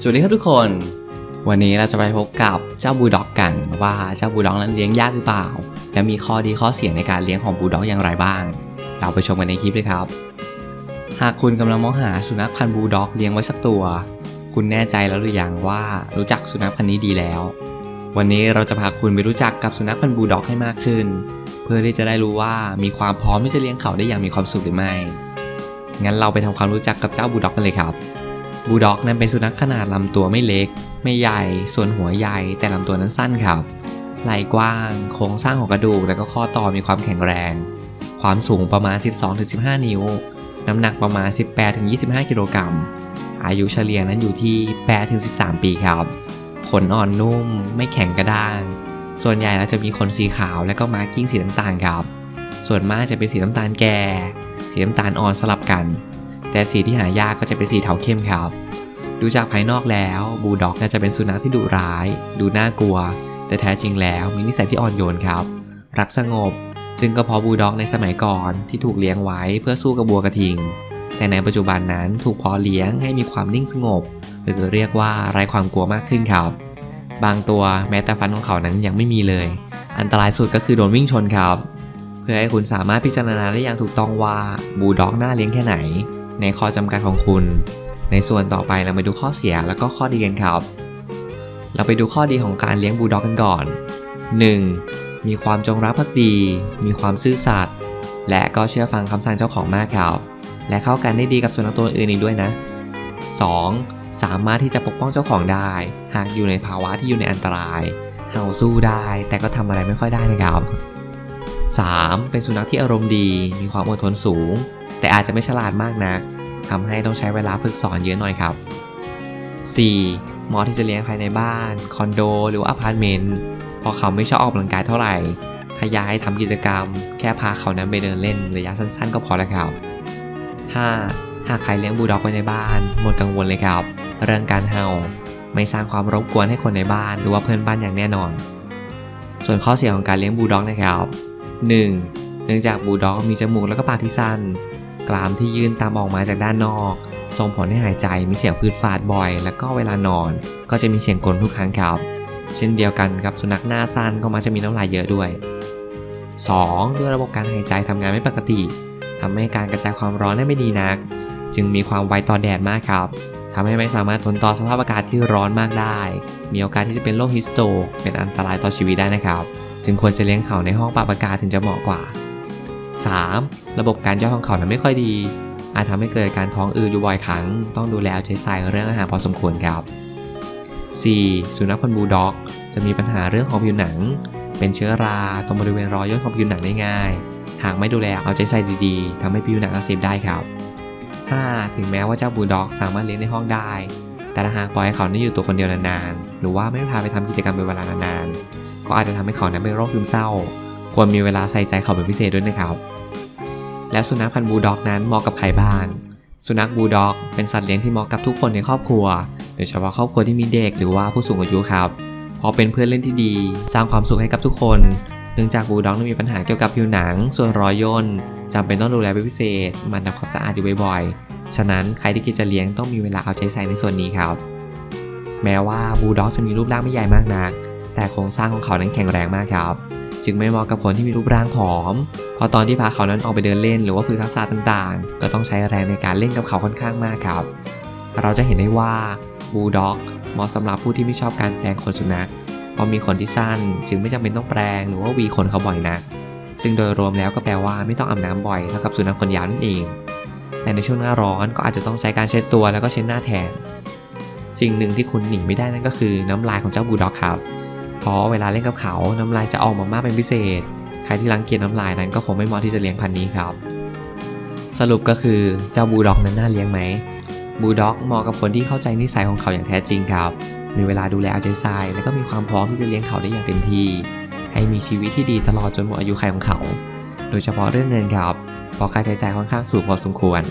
สวัสดีครับทุกคน วันนี้เราจะไปพบกับเจ้าบูลด็อกกันว่าเจ้าบูลด็อกนั้นเลี้ยงยากหรือเปล่า และมีข้อดีข้อเสียในการเลี้ยงของบูลด็อกอย่างไรบ้าง เราไปชมกันในคลิปเลยครับ หากคุณกำลังมองหาสุนัขพันธุ์บูลด็อกเลี้ยงไว้สักตัว คุณแน่ใจแล้วหรือยังว่ารู้จักสุนัขพันธุ์นี้ดีแล้ว วันนี้เราจะพาคุณไปรู้จักกับสุนัขพันธุ์บูลด็อกให้มากขึ้น เพื่อที่จะได้รู้ว่ามีความพร้อมที่จะเลี้ยงเขาได้อย่างมีความสุขหรือไม่งั้นเราไปทำความรู้จักกับเจ้าบูลด็อกกันเลยครับ บูลด็อกนั้นเป็นสุนัขขนาดลำตัวไม่เล็ก ไม่ใหญ่ ส่วนหัวใหญ่ แต่ลำตัวนั้นสั้นครับ ไหล่กว้าง โครงสร้างของกระดูก และก็ข้อต่อมีความแข็งแรง ความสูงประมาณ 12-15 นิ้ว น้ำหนักประมาณ 18-25 กิโลกรัม อายุเฉลี่ยนั้นอยู่ที่ 8-13 ปีครับ ขนอ่อนนุ่ม ไม่แข็งกระด้าง ส่วนใหญ่แล้วจะมีขนสีขาวและก็มาร์กิ้งสีน้ำตาลครับ ส่วนมากจะเป็นสีน้ำตาลแก่ สีน้ำตาลอ่อนสลับกัน แต่สีที่หายากก็จะเป็นสีเทาเข้มครับ ดูจากภายนอกแล้วบูด็อกน่าจะเป็นสุนัขที่ดุร้าย ดูน่ากลัว แต่แท้จริงแล้วมีนิสัยที่อ่อนโยนครับ รักสงบซึ่งก็เพราะบูด็อกในสมัยก่อนที่ถูกเลี้ยงไว้เพื่อสู้กับบัวกระทิง แต่ในปัจจุบันนั้นถูกพอเลี้ยงให้มีความนิ่งสงบ หรือเรียกว่าไร้ความกลัวมากขึ้นครับ บางตัวแม้แต่ฟันของเขานั้นยังไม่มีเลย อันตรายสุดก็คือโดนวิ่งชนครับ เพื่อให้คุณสามารถพิจารณาได้อย่างถูกต้องว่าบูด็อกน่าเลี้ยงแค่ไหน ในข้อจำกัดของคุณ ในส่วนต่อไปเรามาดูข้อเสียแล้วก็ข้อดีกันครับ เราไปดูข้อดีของการเลี้ยงบูลด็อกกันก่อน 1. มีความจงรักภักดี มีความซื่อสัตย์และก็เชื่อฟังคำสั่งเจ้าของมากครับ และเข้ากันได้ดีกับสุนัขตัวอื่นอีกด้วยนะ 2. สามารถที่จะปกป้องเจ้าของได้ หากอยู่ในภาวะที่อยู่ในอันตราย เห่าสู้ได้ แต่ก็ทำอะไรไม่ค่อยได้นะครับ 3. เป็นสุนัขที่อารมณ์ดี มีความอดทนสูง แต่อาจจะไม่ฉลาดมากนักทำให้ต้องใช้เวลาฝึกสอนเยอะหน่อยครับ 4. หมาะที่จะเลี้ยงภายในบ้าน คอนโด หรือว่าอพาร์ตเมนต์เพราะเขาไม่ชอบออกกำลังกายเท่าไหร่ถ้าอยากให้ทำกิจกรรม แค่พาเขานั้นไปเดินเล่นระยะสั้นๆ ก็พอแล้วครับ 5. หากใครเลี้ยงบูลด็อกไว้ในบ้าน หมดกังวลเลยครับ เรื่องการเห่าไม่สร้างความรบกวนให้คนในบ้านหรือว่าเพื่อนบ้านอย่างแน่นอน ส่วนข้อเสียของการเลี้ยงบูลด็อกนะครับ 1. เนื่องจากบูลด็อกมีจมูกแล้วก็ปากที่สั้น กรามที่ยื่นตามออกมาจากด้านนอก ส่งผลให้หายใจมีเสียงฟืดฟาดบ่อย แล้วก็เวลานอน ก็จะมีเสียงกลนทุกครั้งครับ เช่นเดียวกันกับสุนัขหน้าสั้นก็มักจะมีน้ำลายเยอะด้วย 2. ด้วยระบบการหายใจทำงานไม่ปกติทำให้การกระจายความร้อนได้ไม่ดีนัก จึงมีความไวต่อแดดมากครับทำให้ไม่สามารถทนต่อสภาพอากาศที่ร้อนมากได้ มีโอกาสที่จะเป็นโรคฮิสโตเป็นอันตรายต่อชีวิตได้นะครับ จึงควรจะเลี้ยงเขาในห้องปรับอากาศถึงจะเหมาะกว่า 3. ระบบการย่อยของเขานั้นไม่ค่อยดี อาจทำให้เกิดการท้องอืดอยู่บ่อยครั้ง ต้องดูแลเอาใจใส่เรื่องอาหารพอสมควรครับ 4. สุนัขพันธุ์บูลด็อก จะมีปัญหาเรื่องของผิวหนัง เป็นเชื้อราตรงบริเวณรอยย่นของผิวหนังได้ง่าย หากไม่ดูแลเอาใจใส่ดีๆทำให้ผิวหนังอักเสบได้ครับ 5. ถึงแม้ว่าเจ้าบูลด็อกสามารถเลี้ยงในห้องได้ แต่ถ้าหากปล่อยให้เขาได้อยู่ตัวคนเดียวนานๆ หรือว่าไม่พาไปทำกิจกรรมเป็นเวลานานๆ ก็อาจจะทำให้เขานั้นเป็นโรคซึมเศร้า ควรมีเวลาใส่ใจเขาเป็นพิเศษด้วยนะครับ แล้วสุนัขพันธุ์บูลด็อกนั้นเหมาะกับใครบ้างสุนัขบูลด็อกเป็นสัตว์เลี้ยงที่เหมาะกับทุกคนในครอบครัว โดยเฉพาะครอบครัวที่มีเด็กหรือว่าผู้สูงอายุครับเพราะเป็นเพื่อนเล่นที่ดี สร้างความสุขให้กับทุกคน เนื่องจากบูลด็อกนั้นมีปัญหาเกี่ยวกับผิวหนัง ส่วนรอยย่นจำเป็นต้องดูแลเป็นพิเศษ มันทำความสะอาดอยู่บ่อยๆ ฉะนั้นใครที่คิดจะเลี้ยงต้องมีเวลาเอาใจใส่ในส่วนนี้ครับ แม้ว่าบูลด็อกจะมีรูปร่างไม่ใหญ่มากนัก แต่โครงสร้างของเขานั้นแข็งแรงมากครับ จึงไม่เหมาะกับคนที่มีรูปร่างผอมเพราะตอนที่พาเขานั้นออกไปเดินเล่นหรือว่าฝึกทักษะต่างๆ ก็ต้องใช้แรงในการเล่นกับเขาค่อนข้างมากครับ เราจะเห็นได้ว่าบูลด็อกเหมาะสำหรับผู้ที่ไม่ชอบการแปลงขนสุนัขเพราะมีขนที่สั้นจึงไม่จำเป็นต้องแปลงหรือว่าวีขนเขาบ่อยนักซึ่งโดยรวมแล้วก็แปลว่าไม่ต้องอาบน้ำบ่อยเท่ากับสุนัขขนยาวนั่นเอง แต่ในช่วงหน้าร้อนก็อาจจะต้องใช้การเช็ดตัวแล้วก็เช็ดหน้าแทน สิ่งหนึ่งที่คุณหนีไม่ได้นั่นก็คือน้ำลายของเจ้าบูลด็อกครับ ราะเวลาเล่นกับเขาน้ำลายจะออกมามากเป็นพิเศษ ใครที่รังเกียจน้ำลายนั้นก็คงไม่เหมาะที่จะเลี้ยงพันธุ์นี้ครับ สรุปก็คือเจ้าบูลด็อกนั้นน่าเลี้ยงไหมบูลด็อกเหมาะกับคนที่เข้าใจนิสัยของเขาอย่างแท้จริงครับ มีเวลาดูแลเอาใจใส่และก็มีความพร้อมที่จะเลี้ยงเขาได้อย่างเต็มที่ ให้มีชีวิตที่ดีตลอดจนหมดอายุขัยของเขา โดยเฉพาะเรื่องเงินครับ เพราะค่าใช้จ่ายค่อนข้างสูงพอสมควร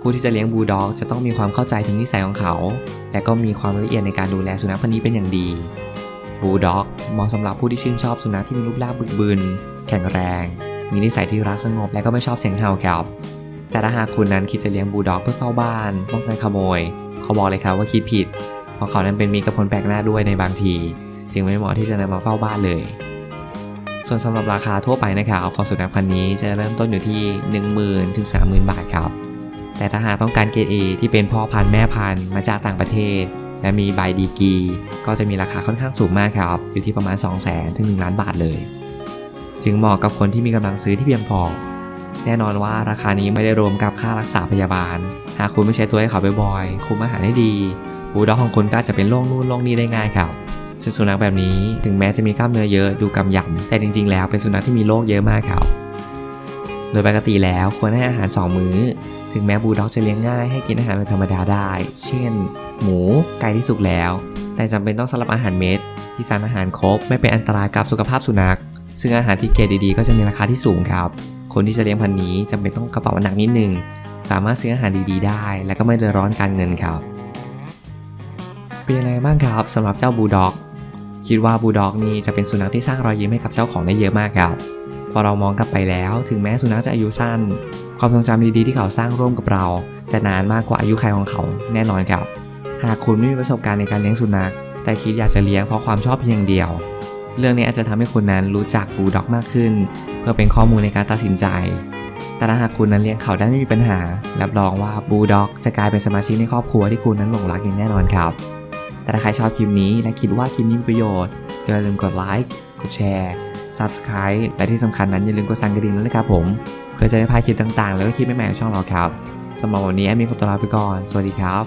ผู้ที่จะเลี้ยงบูลด็อกจะต้องมีความเข้าใจถึงนิสัยของเขา และก็มีความละเอียดในการดูแลสุนัขพันธุ์นี้เป็นอย่างดี บูลด็อกเหมาะสำหรับผู้ที่ชื่นชอบสุนัขที่มีรูปร่างบึกบึน แข็งแรง มีนิสัยที่รักสงบและก็ไม่ชอบเสียงเห่าครับ แต่ถ้าหากคุณนั้นคิดจะเลี้ยงบูลด็อกเพื่อเฝ้าบ้านป้องกันขโมย เขาบอกเลยครับว่าคิดผิด เพราะเขานั้นเป็นมีกับคนแปลกหน้าด้วยในบางที จึงไม่เหมาะที่จะนำมาเฝ้าบ้านเลย ส่วนสำหรับราคาทั่วไปนะครับของสุนัขพันธุ์นี้จะเริ่มต้นอยู่ที่ 10,000ถึง30,000 บาทครับแต่ถ้าหากต้องการเกรด A ที่เป็นพ่อพันธุ์แม่พันธุ์มาจากต่างประเทศ และมีใบดีกีก็จะมีราคาค่อนข้างสูงมากครับ อยู่ที่ประมาณ 200,000ถึง1ล้านบาทเลย จึงเหมาะกับคนที่มีกำลังซื้อที่เพียงพอ แน่นอนว่าราคานี้ไม่ได้รวมกับค่ารักษาพยาบาล หากคุณไม่ใช้ตัวให้เขาบ่อยๆคุมอาหารให้ดีบูลด็อกของคุณก็อาจะเป็นโรคนู่นโรคนี้ได้ง่ายครับซึ่งสุนัขแบบนี้ถึงแม้จะมีกล้ามเนื้อเยอะดูกำยำแต่จริง ๆ แล้วเป็นสุนัขที่มีโรคเยอะมากครับโดยปกติแล้วควรให้อาหาร 2 มื้อ ถึงแม้บูลด็อกจะเลี้ยงง่ายให้กินอาหารเป็นธรรมดาได้ เช่น หมู ไก่ที่สุกแล้ว แต่จำเป็นต้องสลับอาหารเม็ดที่สารอาหารครบไม่เป็นอันตรายกับสุขภาพสุนัข ซึ่งอาหารที่เกรดดีๆก็จะมีราคาที่สูงครับ คนที่จะเลี้ยงพันธุ์นี้จำเป็นต้องกระเป๋าหนักนิดนึง สามารถซื้ออาหารดีๆ ได้ และก็ไม่เดือดร้อนการเงินครับ เป็นยังไงบ้างครับสำหรับเจ้าบูด็อก คิดว่าบูด็อกนี่จะเป็นสุนัขที่สร้างรอยยิ้มให้กับเจ้าของได้เยอะมากครับ พอเรามองกลับไปแล้ว ถึงแม้สุนัขจะอายุสั้น ความทรงจำดีๆที่เขาสร้างร่วมกับเรา จะนานมากกว่าอายุขัยของเขาแน่นอนครับ หากคุณไม่มีประสบการณ์ในการเลี้ยงสุนัข แต่คิดอยากจะเลี้ยงเพราะความชอบเพียงอย่างเดียว เรื่องนี้อาจจะทำให้คุณนั้นรู้จักบูลด็อกมากขึ้น เพื่อเป็นข้อมูลในการตัดสินใจ แต่ถ้าหากคุณนั้นเลี้ยงเขาได้ไม่มีปัญหา รับรองว่าบูลด็อกจะกลายเป็นสมาชิกในครอบครัวที่คุณนั้นหลงรักอย่างแน่นอนครับ แต่ถ้าใครชอบคลิปนี้และคิดว่าคลิปนี้มีประโยชน์ก็อย่าลืมกดไลค์กดแชร์ Subscribe และที่สำคัญนั้นอย่าลืมกดสั่นกระดิ่งด้วยนะครับผม เพื่อจะได้พลาดคลิปต่างๆ แล้วก็คลิปใหม่ๆของช่องเราครับสำหรับวันนี้แอดมีขอตัวลาไปก่อน สวัสดีครับ